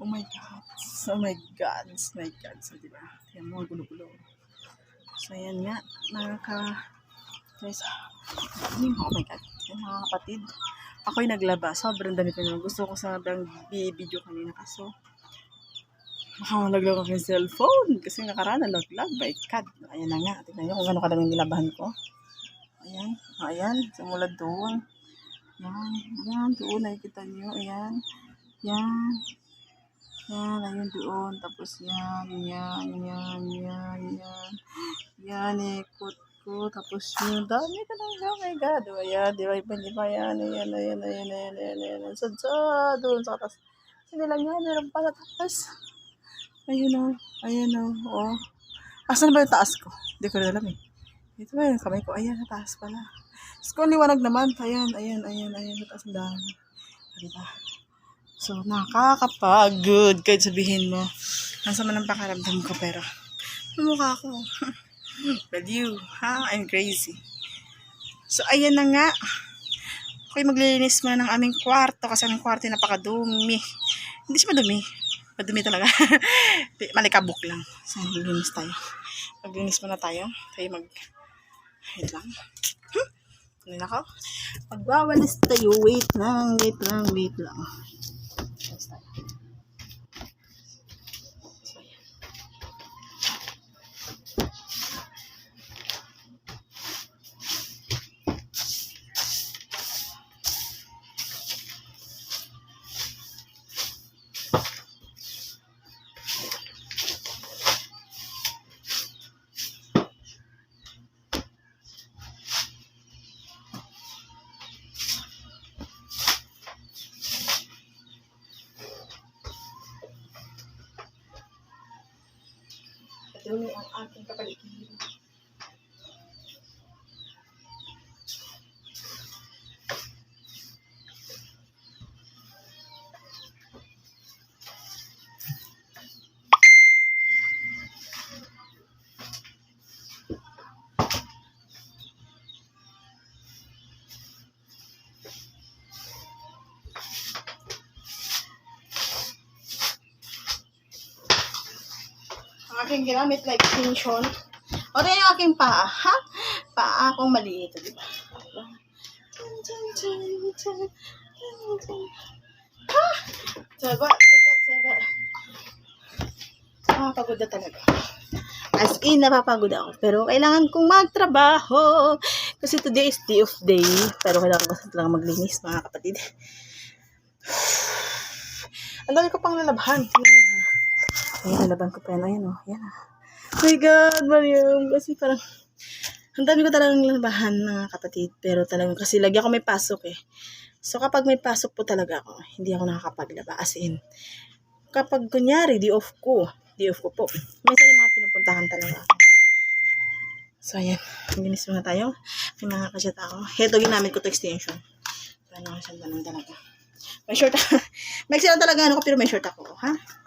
Oh my God. Oh my God. Oh my God. So, di ba? Tingnan mo, gulo-gulo. So, ayan nga. Nakaka... Guys, oh my God. Yan, mga kapatid. Ako'y naglaba. Sobrang dami ko naman. Gusto ko sobrang video kanina. Kaso, makamalaglog ako yung cellphone. Kasi nakaraan, nalaglag. My God. Ayan na nga. Tingnan nyo kung gano'ng kadaming nilabahan ko. Ayan. Ayan. Simula doon. Yan. Ayan. Doon. Nakikita nyo. Ayan. Yan. Yan, ayun doon. Tapos yan, yan, yan, yan, yan. Yan, ikot ko. Tapos yun, dami talaga. Oh my God. O, ayan, di ba? Iba, di ba? Yan, ayan, ayan, ayan, ayan, ayan, ayan. Sa, sa, doon, sa atas. Hindi lang yan, meron pa sa taas. Ayun o, ayun o, o. Asan ba yung taas ko? Hindi ko rin alam eh. Ito ba yung kamay ko? Ayan, taas pala. Tapos kung liwanag naman, ayan, ayan, ayan, ayan, taas ng daan. Diba? So, nakakapagod. Kahit sabihin mo, nasa man ang pakaramdam ko, pero, mukha ko. You, ha? I'm crazy. So, ayan na nga. Okay, maglilinis muna ng aming kwarto kasi ang kwarto napakadumi. Hindi siya madumi. Madumi talaga. Malikabok lang. So, maglilinis tayo. Maglilinis muna tayo. Tayo mag... Wait lang. Hmm? Ano na ako? Magwawalis tayo. Wait lang, wait lang, wait lang. Instagram. Madumi ang aking kapaligiran. Ginamit na extension. O, ito yung aking paa, ha? Paa akong maliit, di ba? Ha? Saba, saba, saba. Nakapagod na talaga. As in, napapagod ako. Pero kailangan kong magtrabaho. Kasi today is day of day. Pero kailangan ko talaga maglinis, mga kapatid. Ang dami ko pang lalabahan. Tingnan niyo, ha? Ayan, nalaban ko pa yan. Ayan, oh. Ayan, ah. My God, Mariam. Kasi parang, ang dami ko talagang labahan, mga kapatid. Pero talagang, kasi lagi ako may pasok eh. So, kapag may pasok po talaga ako, hindi ako nakakapaglaba. As in, kapag kunyari, di off ko. Di off ko po. Minsan yung mga pinupuntahan talaga ako. So, ayan. Linis muna tayo. May mga kasyat ako. Heto, ginamit ko to extension. So, ano lang talaga. May short, may lang talaga ano ko, pero may short ako, ha?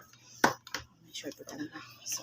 Short po talaga. So,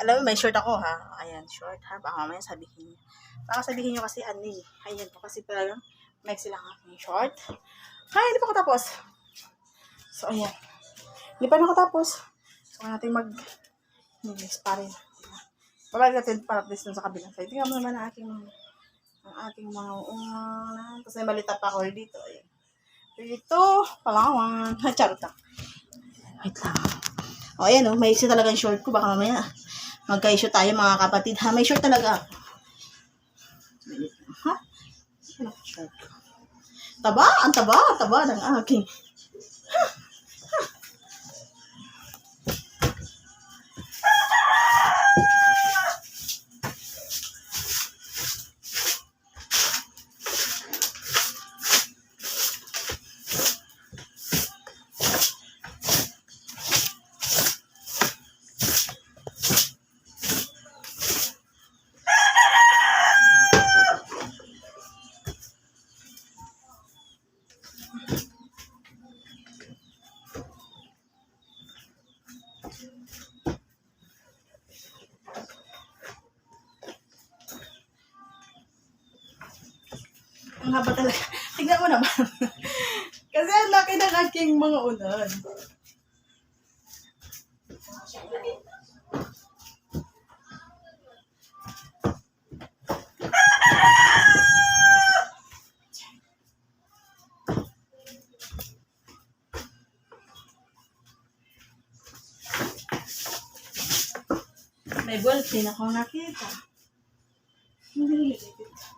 alam mo, may short ako, ha? Ayan, short, ha? Baka mamaya sabihin niyo. Baka sabihin niyo kasi, ano eh. Ayan po, kasi talagang may sila ang aking short. Ha, hindi pa ako tapos. So, ayan. Hindi pa na ako tapos. So, natin mag English pa rin. Babalik natin para please sa kabilang side. Tingnan mo naman ang aking ang ating mga ungan. Tapos may malita pa ako dito. Ayan. Dito, Palawan. Charot lang. Wait lang. O, ayan o. May isa talagang short ko. Baka mamaya Magka-issue tayo mga kapatid. Ha, may short talaga ako. Ha? Taba, ang taba, taba ng aking Ang haba talaga. Tignan mo naman. Kasi ang laki ng aking mga unan. May ballpen ako nakita. Hindi nilagay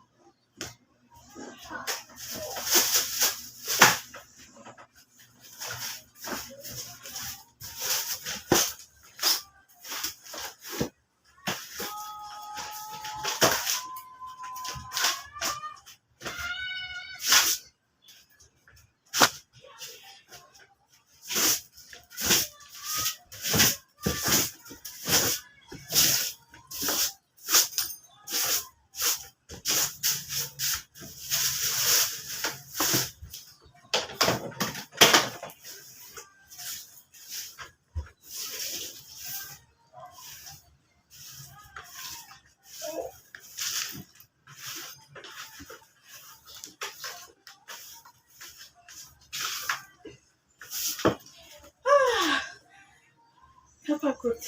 ko. Kapagod.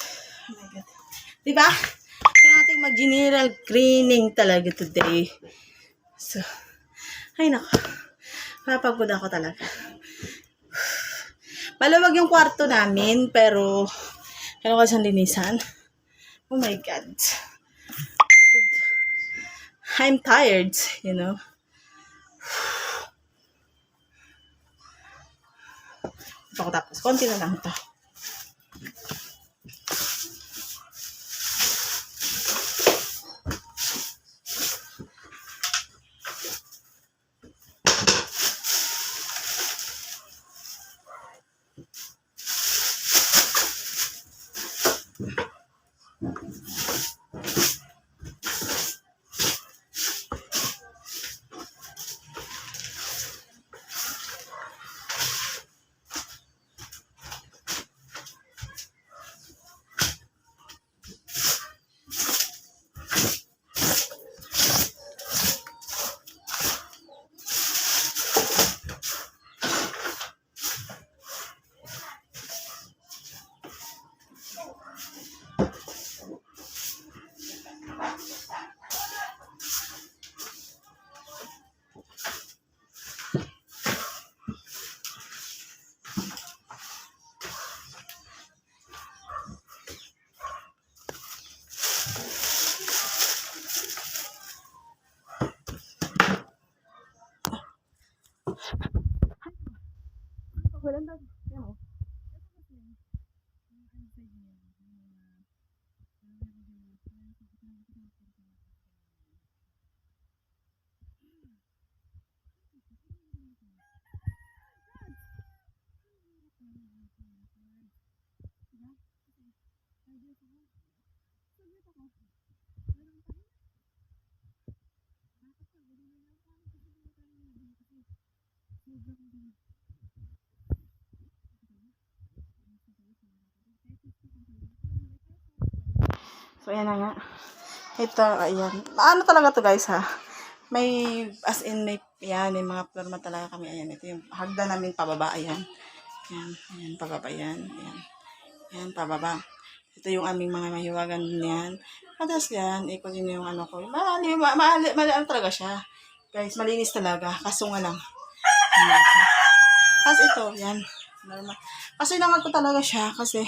Oh my God. Diba? Kaya natin mag-general cleaning talaga today. So, ay nako. Kapagod ako talaga. Malawag yung kwarto namin, pero kailangan ko siyang linisan. Oh my God. I'm tired, you know. Tapos. Konti na lang ito. Walang dami. Kaya mo. So, ayan na nga. Ito, ayan. Ano talaga to guys, ha? May, as in, may, yan, may mga plorma talaga kami. Ayan, ito yung hagdan namin pababa. Ayan. Ayan, ayan, pababa yan. Ayan. Ayan, pababa. Ito yung aming mga mahiwagan din yan. Kadas yan, ikot yun yung ano ko. Mali, ma, mali, mali, ano talaga siya. Guys, malinis talaga. Kaso nga lang. Kasi ito, yan. Normal. Kasi nangal ko talaga siya kasi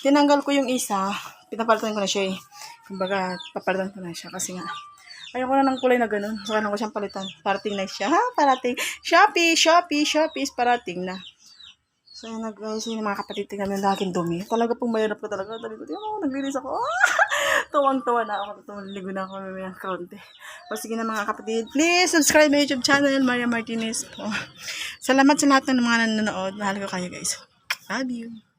tinanggal ko yung isa, pinapalitan ko na siya eh. Kumbaga, papalitan ko na siya kasi nga, Ayoko na ng kulay na ganun. Saka ko siyang palitan. Parating na siya. Ha? Parating. Shopee, Shopee, Shopee is parating na. So, yun na guys, yun mga kapatid tingnan yung laging dumi. Talaga pong mahirap ko talaga. Sabi ko, tingnan mo, ako. Tuwang-tuwa na ako. Tumaligo na ako may kaunti. O sige na mga kapatid, please subscribe my YouTube channel, Maria Martinez po. Salamat sa lahat ng mga nanonood. Mahal ko kayo guys. Love you.